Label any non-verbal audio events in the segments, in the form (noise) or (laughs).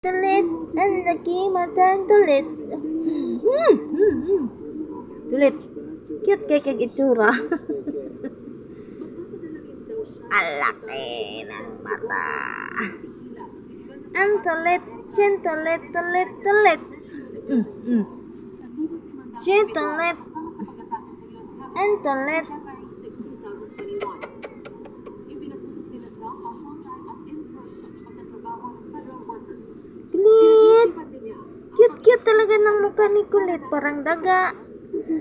Tulit, ang laki matang tulit. Hmm, hmm, hmm. Tulit, cute kay kag itsura. ang laki ng mata. Ang tulit, sin tulit, tulit, tulit. Mm, mm. Sin tulit. Ang tulit. Kulit. Kulit. Parang daga.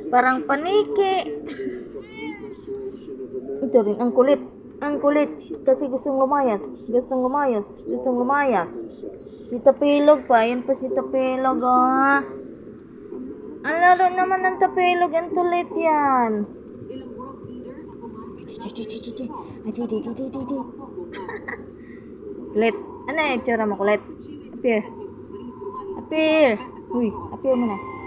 Parang paniki. Ito rin, ang kulit. Ang kulit. Kasi gustong lumayas. Gustong lumayas. Gustong lumayas. Si Tapilog pa. Yan pa si Tapilog, ah. Ang laro naman ng Tapilog. Ang tulit yan. Kulit. Ano yung itsura mo, kulit? Appear. Appear. Uy, appear mo na.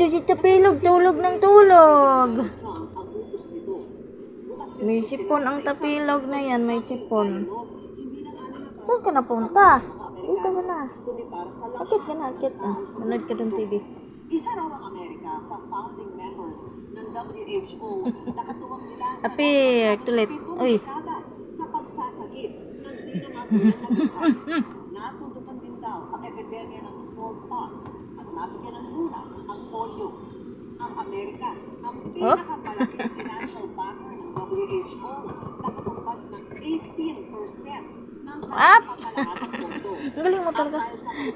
Ito si Tapilog, tulog ng tulog. May sipon ang tapilog na yan, may sipon. Saan ka napunta? Dito ka na. Akit ka na, akit. Ah, manood ka dun TV. Isa raw ang Amerika sa founding members ng WHO nakatuwang nila sa Appear, tulit. Uy. sa pagsasagip ng di namatulan na buhay. (laughs) Natutukan din daw ang epidemya ng smallpox nabigyan ng lunas ang polio. Ang Amerika, ang pinakamalaking financial backer ng WHO, nakatumbas ng 18% ng Up! kalahatang pondo. Ang galing mo talaga.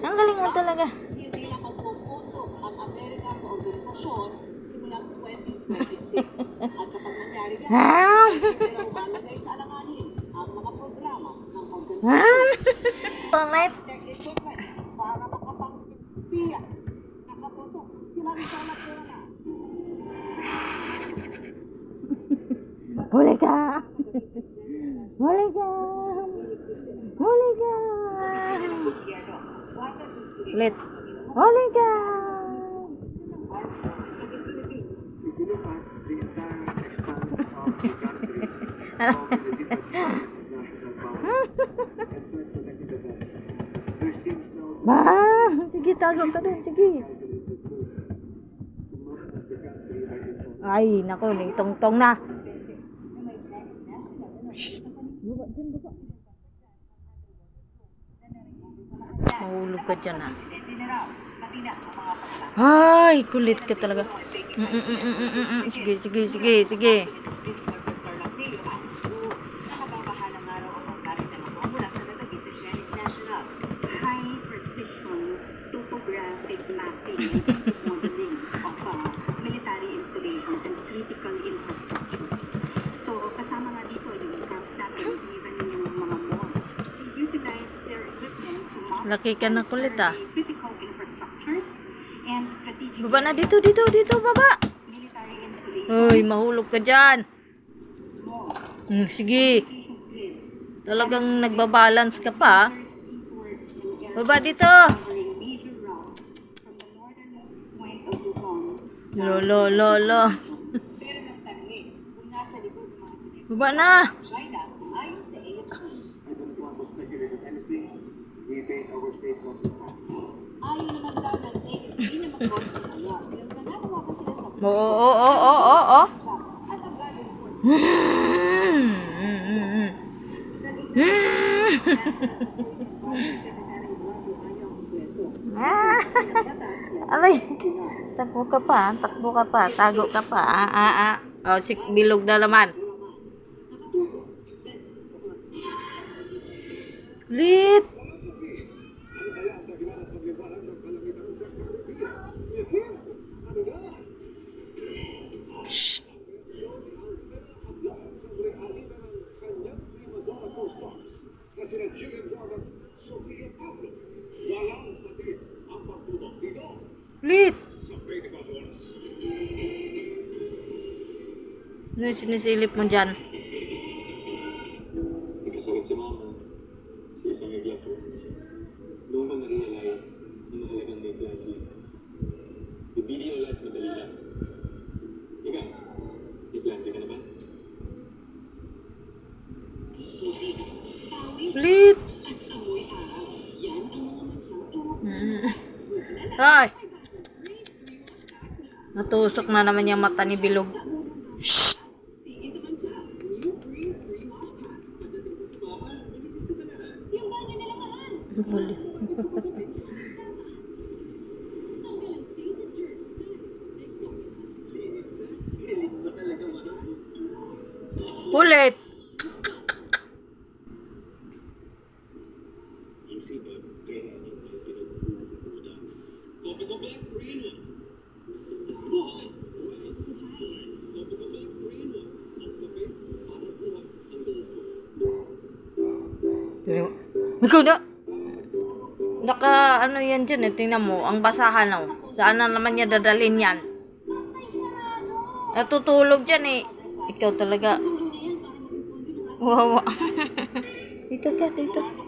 Ang galing mo talaga. Hindi lang magpupunto ang Amerika sa organisasyon simulang (laughs) 2026. At kapag nangyari yan, Huli ka! Huli ka! Huli ka! Ulit. Huli ka! (laughs) Ba! Sige, tago ka dun. Sige. Ay, nako, tong-tong na. Mahulog ka dyan, ha? Ay, kulit ka talaga. Mm, mm, mm, mm, mm. Sige, sige, sige, sige. Nakababahalang (laughs) araw Laki ka na kulit, ah. Baba na dito, dito, dito, baba. Uy, mahulog ka dyan. Mm, sige. Talagang nagbabalance ka pa. ah. Baba dito. Lo, lo, lo, lo. Baba na. Oo, oo, oo, oo, oo. Mm, mm. Ah, Alay, takbo ka pa, takbo ka pa, tago ka pa. Ah, ah, ah. Oh, sik bilog na naman. Lit. Shh. Lit. Ano yung sinisilip mo dyan? Nagkasakit si mama sa isang iglap po. Doon ko na-realize na mahalagang dito ang dito. The video life madali lang. Ika, may plan ka na ba? Natusok na naman yung mata ni Bilog. Shh! Buli. Kulit! Easy ba? Kaya yung may pinag-uutan. Topic of black green Ikaw na! Naka ano yan dyan eh, tingnan mo, ang basahan oh. Saan na naman niya dadalhin yan? Natutulog dyan eh. Ikaw talaga. Wawa. (laughs) dito ka, dito.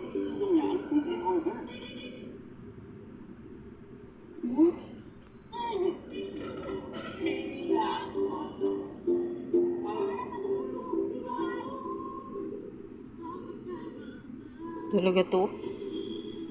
Talaga to?